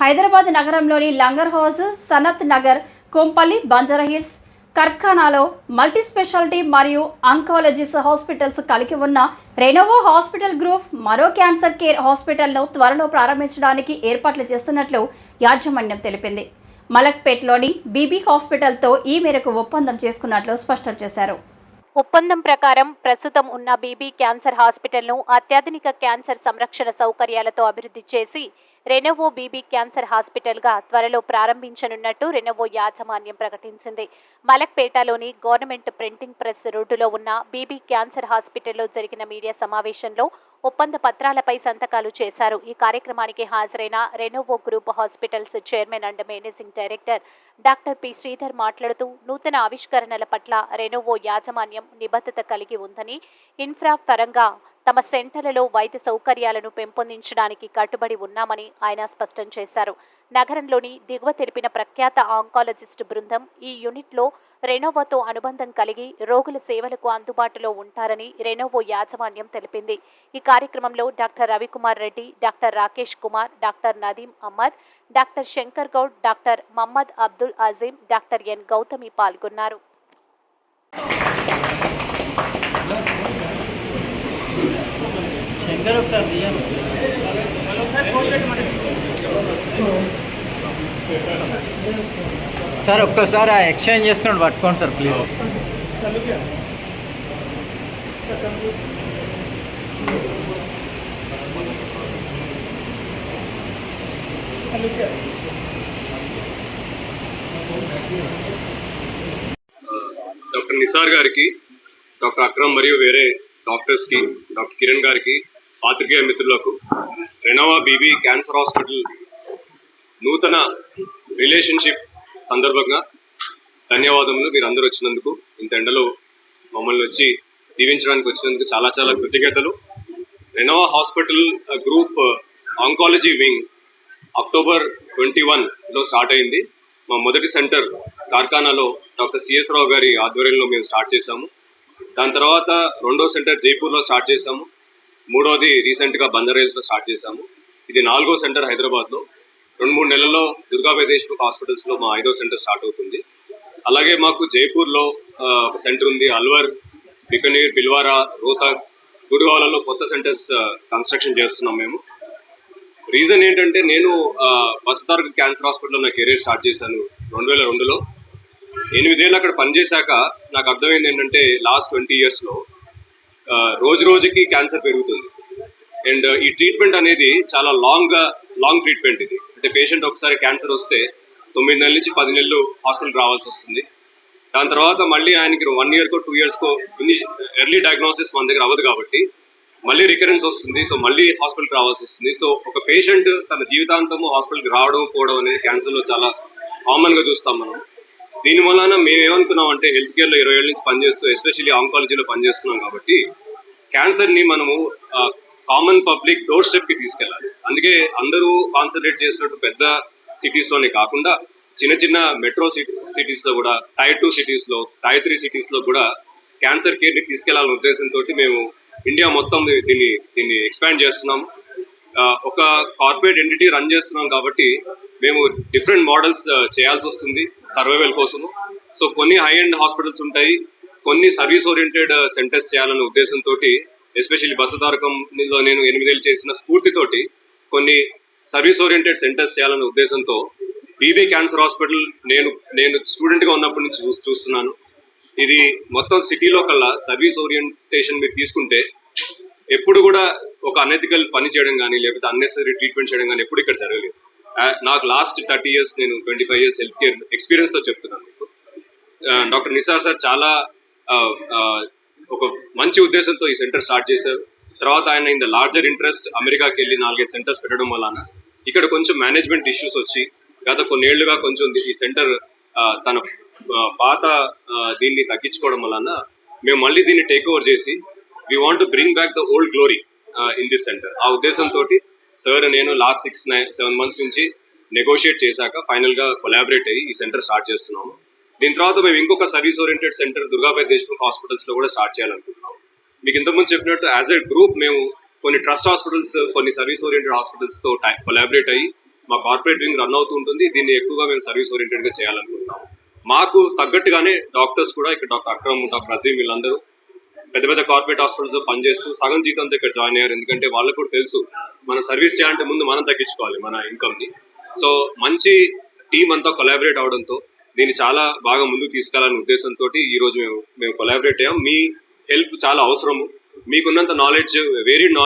హైదరాబాద్ నగరంలోని లంగర్ హౌస్ సనత్ నగర్ కొంపల్లి బంజారాహిల్స్ కర్ఖానాలో multi speciality మరియు అంకాలజీస్ హాస్పిటల్స్ కలిగి ఉన్న రెనోవో హాస్పిటల్ గ్రూప్ మరో క్యాన్సర్ కేర్ హాస్పిటల్ను త్వరలో ప్రారంభించడానికి ఏర్పాట్లు చేస్తున్నట్లు యాజమాన్యం తెలిపింది. మలక్పేట్లోని బీబీ హాస్పిటల్తో ఈ మేరకు ఒప్పందం చేసుకున్నట్లు స్పష్టం చేశారు. ఒప్పందం ప్రకారం ప్రస్తుతం ఉన్న బీబీ క్యాన్సర్ హాస్పిటల్ను అత్యాధునిక క్యాన్సర్ సంరక్షణ సౌకర్యాలతో అభివృద్ధి చేసి రెనోవో బీబీ క్యాన్సర్ హాస్పిటల్గా త్వరలో ప్రారంభించనున్నట్టు రెనోవో యాజమాన్యం ప్రకటించింది. మలక్పేటలోని గవర్నమెంట్ ప్రింటింగ్ ప్రెస్ రోడ్డులో ఉన్న బీబీ క్యాన్సర్ హాస్పిటల్లో జరిగిన మీడియా సమావేశంలో ఒప్పంద పత్రాలపై సంతకాలు చేశారు. ఈ కార్యక్రమానికి హాజరైన Renovo group hospitals chairman and managing director doctor P. Sridhar మాట్లాడుతూ నూతన ఆవిష్కరణల పట్ల రెనోవో యాజమాన్యం నిబద్ధత కలిగి ఉందని ఇన్ఫ్రా పరంగా తమ సెంటర్లలో వైద్య సౌకర్యాలను పెంపొందించడానికి కట్టుబడి ఉన్నామని ఆయన స్పష్టం చేశారు. నగరంలోని దిగువ తెలిపిన ప్రఖ్యాత ఆంకాలజిస్ట్ బృందం ఈ యూనిట్లో రెనోవోతో అనుబంధం కలిగి రోగుల సేవలకు అందుబాటులో ఉంటారని రెనోవో యాజమాన్యం తెలిపింది. ఈ కార్యక్రమంలో doctor Ravikumar Reddy doctor Rakesh Kumar doctor Nadeem Ahmed doctor Shankar Goud doctor Mohammed Abdul Azeem doctor N Gautami పాల్గొన్నారు. శంకర్ ఒకసారి తీయండి సార్ ఒక్కసారి ఆ ఎక్స్చేంజ్ చేస్తున్నాడు పట్టుకోండి సార్ ప్లీజ్ డాక్టర్ నిసార్ గారికి డాక్టర్ అక్రమ్ మరియు వేరే డాక్టర్స్కి డాక్టర్ కిరణ్ గారికి పాత్రికేయ మిత్రులకు రెనోవా బీబీ క్యాన్సర్ హాస్పిటల్ నూతన రిలేషన్షిప్ సందర్భంగా ధన్యవాదములు. మీరు అందరూ వచ్చినందుకు ఇంత ఎండలో మమ్మల్ని వచ్చి దీవించడానికి వచ్చినందుకు చాలా చాలా కృతజ్ఞతలు. Renova hospital group oncology wing October twenty వన్లో స్టార్ట్ అయింది. మా మొదటి సెంటర్ కార్ఖానాలో డాక్టర్ సిఎస్ రావు గారి ఆధ్వర్యంలో మేము స్టార్ట్ చేశాము. దాని తర్వాత రెండో సెంటర్ జైపూర్లో స్టార్ట్ చేశాము. మూడోది రీసెంట్గా బంజారాహిల్స్లో స్టార్ట్ చేశాము. ఇది నాలుగో సెంటర్ హైదరాబాద్లో. రెండు మూడు నెలల్లో దుర్గాబాయ్ దేశ్ముఖ్ హాస్పిటల్స్లో మా ఐదో సెంటర్ స్టార్ట్ అవుతుంది. అలాగే మాకు జైపూర్లో ఒక సెంటర్ ఉంది అల్వర్ బికనీర్ బిల్వారా రోహతక్ గురుగావాలలో కొత్త సెంటర్స్ కన్స్ట్రక్షన్ చేస్తున్నాం మేము. రీజన్ ఏంటంటే నేను బసతార్క్ క్యాన్సర్ హాస్పిటల్లో నా కెరీర్ స్టార్ట్ చేశాను రెండు వేల రెండులో. ఎనిమిదేళ్ళు అక్కడ పనిచేశాక నాకు అర్థమైంది ఏంటంటే లాస్ట్ ట్వంటీ ఇయర్స్లో రోజు రోజుకి క్యాన్సర్ పెరుగుతుంది. అండ్ ఈ ట్రీట్మెంట్ అనేది చాలా లాంగ్ లాంగ్ ట్రీట్మెంట్ ఇది. అంటే పేషెంట్ ఒకసారి క్యాన్సర్ వస్తే తొమ్మిది నెలల నుంచి పది నెలలు హాస్పిటల్ రావాల్సి వస్తుంది. దాని తర్వాత మళ్ళీ ఆయనకి వన్ ఇయర్కో టూ ఇయర్స్కో ఎర్లీ డయాగ్నోసిస్ మన దగ్గర అవ్వదు కాబట్టి మళ్ళీ రికరెన్స్ వస్తుంది. సో మళ్ళీ హాస్పిటల్కి రావాల్సి వస్తుంది. సో ఒక పేషెంట్ తన జీవితాంతము హాస్పిటల్కి రావడం పోవడం అనేది క్యాన్సర్లో చాలా కామన్గా చూస్తాం మనం. దీని వలన మేము ఏమనుకున్నాం అంటే హెల్త్ కేర్లో ఇరవై ఏళ్ళ నుంచి పనిచేస్తూ ఎస్పెషల్లీ ఆంకాలజీలో పనిచేస్తున్నాం కాబట్టి క్యాన్సర్ని మనము కామన్ పబ్లిక్ డోర్ స్టెప్కి తీసుకెళ్ళాలి. అందుకే అందరూ కాన్సన్ట్రేట్ చేసినట్టు పెద్ద సిటీస్లోనే కాకుండా చిన్న చిన్న మెట్రో సిటీస్లో కూడా టైర్ టూ సిటీస్లో టైర్ త్రీ సిటీస్లో కూడా క్యాన్సర్ కేర్ని తీసుకెళ్ళాలనే ఉద్దేశంతో మేము ఇండియా మొత్తం దీన్ని దీన్ని ఎక్స్పాండ్ చేస్తున్నాం ఒక కార్పొరేట్ ఎంటిటీ రన్ చేస్తున్నాం కాబట్టి మేము డిఫరెంట్ మోడల్స్ చేయాల్సి వస్తుంది సర్వైవల్ కోసము. సో కొన్ని హై ఎండ్ హాస్పిటల్స్ ఉంటాయి కొన్ని సర్వీస్ ఓరియంటెడ్ సెంటర్స్ చేయాలనే ఉద్దేశంతో ఎస్పెషల్లీ బసతారకంలో నేను ఎనిమిదేళ్ళు చేసిన స్ఫూర్తితోటి కొన్ని సర్వీస్ ఓరియంటెడ్ సెంటర్స్ చేయాలనే ఉద్దేశంతో బీబీ క్యాన్సర్ హాస్పిటల్ నేను నేను స్టూడెంట్గా ఉన్నప్పటి నుంచి చూ- చూస్తున్నాను. ఇది మొత్తం సిటీలో కల్లా సర్వీస్ ఓరియంటేషన్ మీరు తీసుకుంటే ఎప్పుడు కూడా ఒక అనెథికల్ పని చేయడం కానీ లేకపోతే అన్నెసరీ ట్రీట్మెంట్ చేయడం కానీ ఎప్పుడు ఇక్కడ జరగలేదు. నాకు లాస్ట్ థర్టీ ఇయర్స్ నేను twenty five years health care ఎక్స్పీరియన్స్తో చెప్తున్నాను మీకు. డాక్టర్ నిసార్ సార్ చాలా ఒక మంచి ఉద్దేశంతో ఈ సెంటర్ స్టార్ట్ చేశారు. తర్వాత ఆయన ఇన్ ద లార్జర్ ఇంట్రెస్ట్ అమెరికాకి వెళ్ళి నాలుగైదు సెంటర్స్ పెట్టడం వలన ఇక్కడ కొంచెం మేనేజ్మెంట్ ఇష్యూస్ వచ్చి గత కొన్నేళ్ళుగా కొంచెం ఈ సెంటర్ తన పాత దీన్ని తగ్గించుకోవడం వలన మేము మళ్ళీ దీన్ని టేక్ ఓవర్ చేసి we want bring back the old glory in this centre ఆ ఉద్దేశంతో సార్ నేను last six nine seven months నుంచి నెగోషియేట్ చేశాక ఫైనల్గా కొలాబరేట్ అయ్యి ఈ సెంటర్ స్టార్ట్ చేస్తున్నాము. దీని తర్వాత మేము ఇంకొక service oriented centre Durgabai Deshmukh హాస్పిటల్స్లో కూడా స్టార్ట్ చేయాలనుకుంటున్నాం మీకు ఇంతకుముందు చెప్పినట్టు యాజ్ ఎ గ్రూప్ మేము కొన్ని ట్రస్ట్ హాస్పిటల్స్ కొన్ని సర్వీస్ ఓరియంటెడ్ హాస్పిటల్స్తో కొలాబరేట్ అయ్యి మా కార్పొరేట్ వింగ్ రన్ అవుతూ ఉంటుంది. దీన్ని ఎక్కువగా మేము సర్వీస్ ఓరియంటెడ్గా చేయాలనుకుంటున్నాం మాకు తగ్గట్టుగానే డాక్టర్స్ కూడా ఇక్కడ డాక్టర్ అక్రమ్ డాక్టర్ అజీమ్ వీళ్ళందరూ పెద్ద పెద్ద కార్పొరేట్ హాస్పిటల్స్లో పనిచేస్తూ సగం జీతంతో ఇక్కడ జాయిన్ అయ్యారు. ఎందుకంటే వాళ్ళకు కూడా తెలుసు మన సర్వీస్ చేయాలంటే ముందు మనం తగ్గించుకోవాలి మన ఇన్కమ్ని. సో మంచి టీం అంతా కొలాబరేట్ అవడంతో దీన్ని చాలా బాగా ముందుకు తీసుకెళ్ళాలనే ఉద్దేశంతో ఈ రోజు మేము మేము కొలాబరేట్ అయ్యాం. మీ హెల్ప్ చాలా అవసరము. మీకున్నంత నాలెడ్జ్ వేరీ